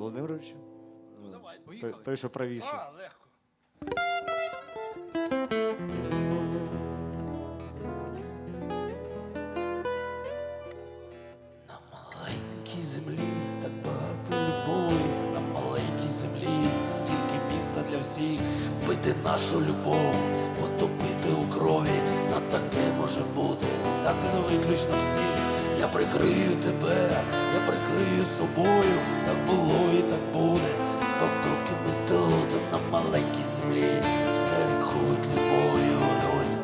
Володимировичу? Ну, Давай, той, поїхали. той, що правіше. А, легко. На маленькій землі так багато любові, на маленькій землі стільки міста для всіх, вбити нашу любов, потопити у крові, на таке може бути, здати на виключно всіх. Я прикрию тебе, я прикрию собою, так було і так буде. Покроки ми тут, на маленькій землі, все рікують любов'ю,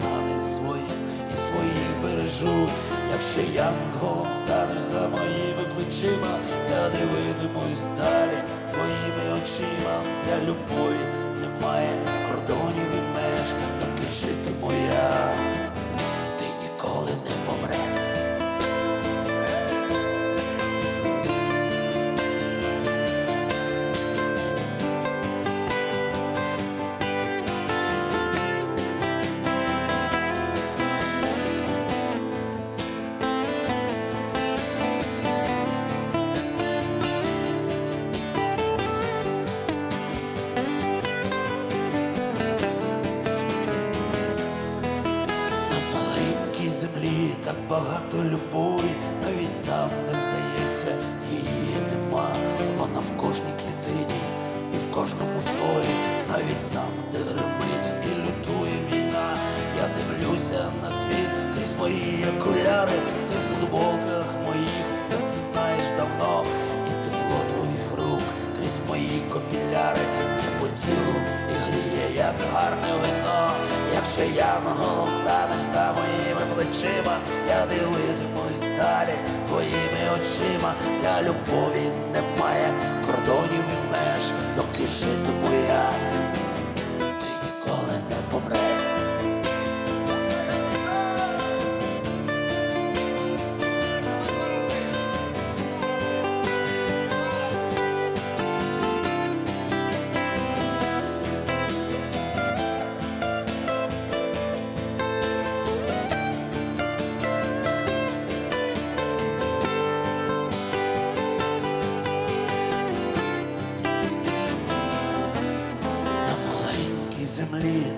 рани свої і своїх бережу. Якщо янголом станеш за моїми плечима, я дивитимусь далі твоїми очима. Для любові багато любові, навіть там, де здається, її нема. Вона в кожній клітині і в кожному слові, навіть там, де гримить і лютує війна. Я дивлюся на світ крізь мої окуляри, ти в футболках моїх засинаєш давно, і тепло твоїх рук крізь мої копіляри, не по тілу і гріє, як гарне вино. Якщо янголом станеш за моїми плечима, я дивитимусь далі твоїми очима. Для любові немає кордонів і меж,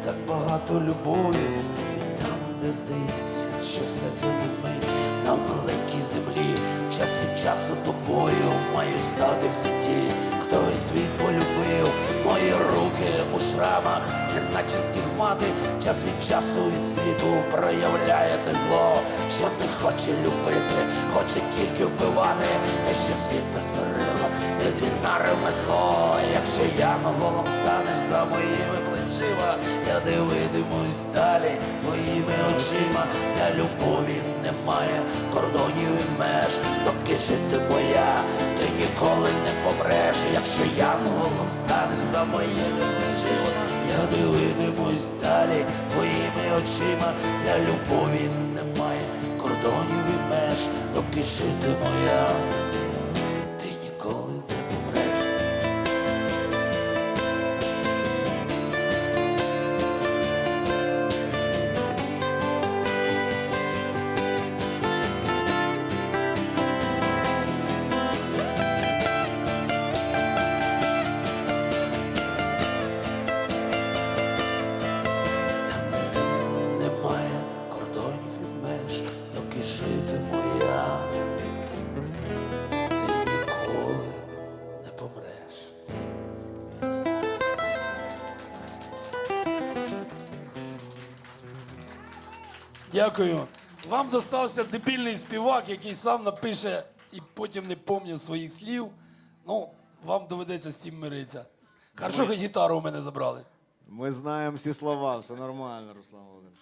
так багато любові, і там, де здається, що все це не ми. На маленькій землі час від часу тобою маю стати всі ті, хто і світ полюбив. Мої руки у шрамах, неначе стігмати, час від часу від світу проявляє те зло, що не хоче любити, хоче тільки вбивати, те, що світ перетворило, відвірна ремесло. Якщо я голом станеш за моїми плечима, я дивитимусь далі твоїми очима. Для любові немає кордонів і меж, доки жити моя, ти ніколи не помреш. Якщо я голом станеш за моїми плечима, я дивитимусь далі твоїми очима. Для любові немає кордонів і меж, доки жити моя, Дякую. Вам достався дебільний співак, який сам напише і потім не пам'ятає своїх слів. Ну, вам доведеться з цим миритися. Хорошо, хоч гітару у мене забрали. Ми знаємо всі слова, все нормально, Руслан Володимирович.